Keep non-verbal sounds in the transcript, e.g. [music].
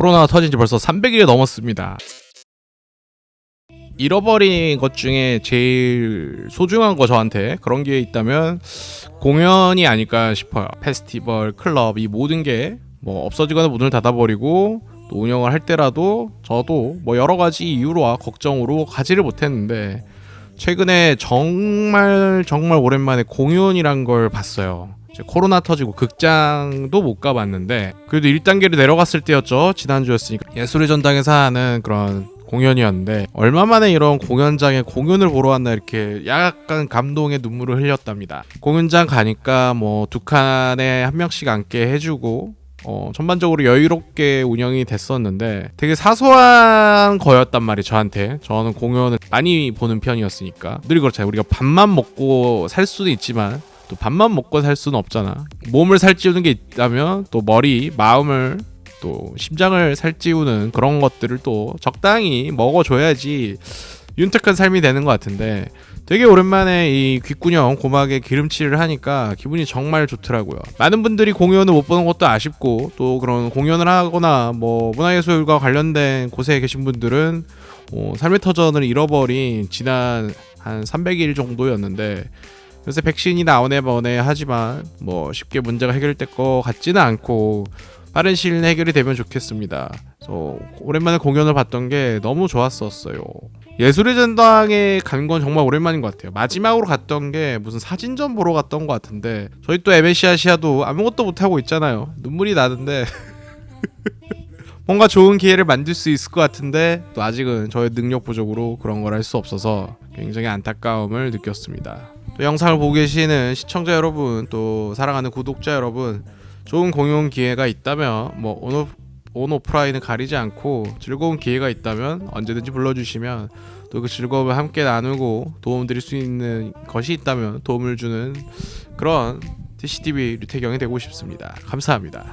코로나가 터진 지 벌써 300일이 넘었습니다. 잃어버린 것 중에 제일 소중한 거 저한테 그런 게 있다면 공연이 아닐까 싶어요. 페스티벌, 클럽 이 모든 게 뭐 없어지거나 문을 닫아버리고 또 운영을 할 때라도 저도 뭐 여러 가지 이유로와 걱정으로 가지를 못했는데 최근에 정말 정말 오랜만에 공연이란 걸 봤어요. 코로나 터지고 극장도 못 가봤는데 그래도 1단계로 내려갔을 때였죠. 지난주였으니까 예술의 전당에서 하는 그런 공연이었는데 얼마 만에 이런 공연장에 공연을 보러 왔나 이렇게 약간 감동의 눈물을 흘렸답니다. 공연장 가니까 뭐 두 칸에 한 명씩 앉게 해주고 어, 전반적으로 여유롭게 운영이 됐었는데 되게 사소한 거였단 말이에요 저한테 저는 공연을 많이 보는 편이었으니까 늘 그렇잖아요 우리가 밥만 먹고 살 수도 있지만 또 밥만 먹고 살 수는 없잖아 몸을 살찌우는 게 있다면 또 머리 마음을 또 심장을 살찌우는 그런 것들을 또 적당히 먹어줘야지 윤택한 삶이 되는 것 같은데 되게 오랜만에 이 귓구녕 고막에 기름칠을 하니까 기분이 정말 좋더라고요. 많은 분들이 공연을 못 보는 것도 아쉽고 또 그런 공연을 하거나 뭐 문화예술과 관련된 곳에 계신 분들은 어, 삶의 터전을 잃어버린 지난 한 300일 정도였는데 요새 백신이 나오네 뭐네 하지만 뭐 쉽게 문제가 해결될 것 같지는 않고 빠른 시일 내에 해결이 되면 좋겠습니다. 그래서 오랜만에 공연을 봤던 게 너무 좋았었어요. 예술의 전당에 간 건 정말 오랜만인 것 같아요. 마지막으로 갔던 게 무슨 사진전 보러 갔던 것 같은데 저희 또 에베시아시아도 아무것도 못 하고 있잖아요. 눈물이 나는데 [laughs] 뭔가 좋은 기회를 만들 수 있을 것 같은데 또 아직은 저의 능력 부족으로 그런 걸 할 수 없어서 굉장히 안타까움을 느꼈습니다. 또 영상을 보고 계시는 시청자 여러분 또 사랑하는 구독자 여러분 좋은 공연 기회가 있다면 뭐 온, 온 오프라인을 가리지 않고 즐거운 기회가 있다면 언제든지 불러주시면 또 그 즐거움을 함께 나누고 도움 드릴 수 있는 것이 있다면 도움을 주는 그런 TCTV 류태경이 되고 싶습니다. 감사합니다.